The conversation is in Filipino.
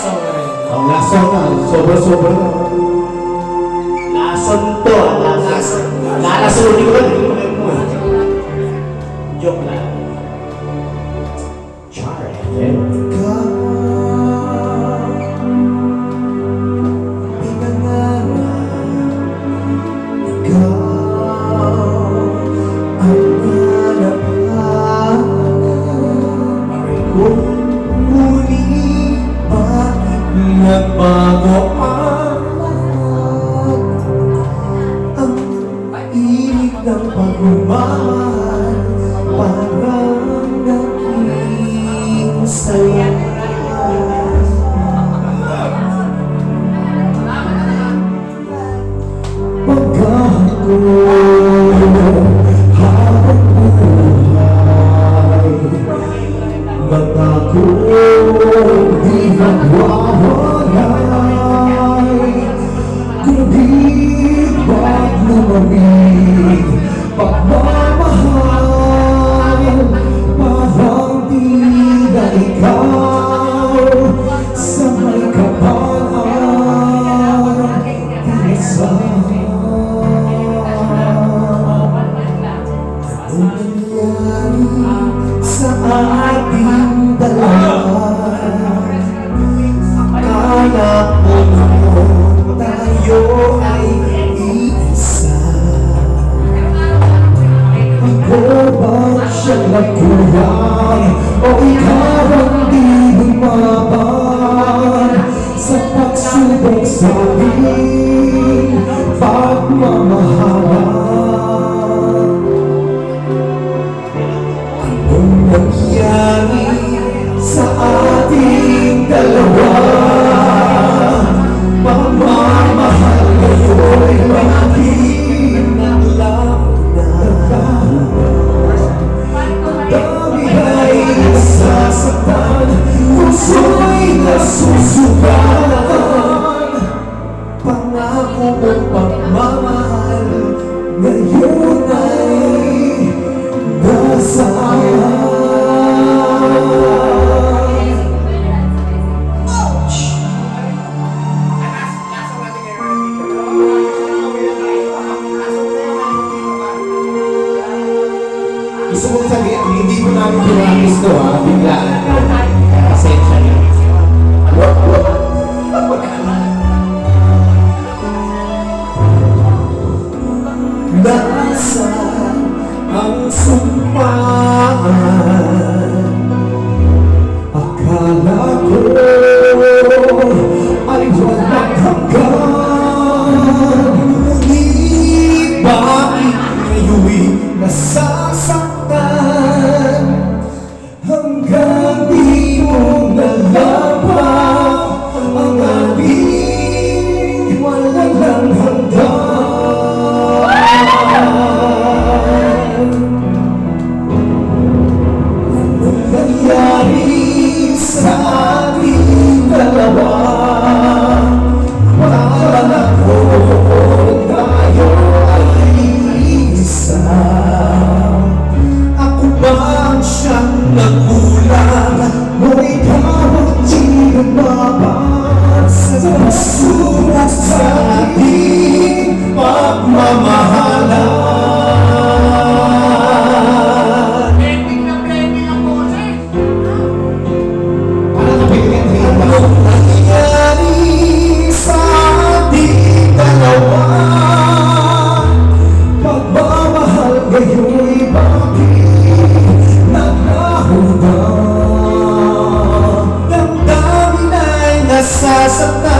lason na rin. Ang lason na, sobra-sobra na. Lason to, ah, lason. Lalasonin ko lang, hindi ko Joke lang. nagbago ang Ang init ng pagmamahal Parang naging saya Pagkakuloy But I could be the one. nagkulang O ikaw ang di lumaban Sa pagsubok sa akin Pagmamahal pagmamahal ngayon ay nasa Gusto kong sabihin, hindi ko namin pinakis to ha, biglaan ko. lako Kayo'y bakit nagkahuga Damdamin ay nasasaktan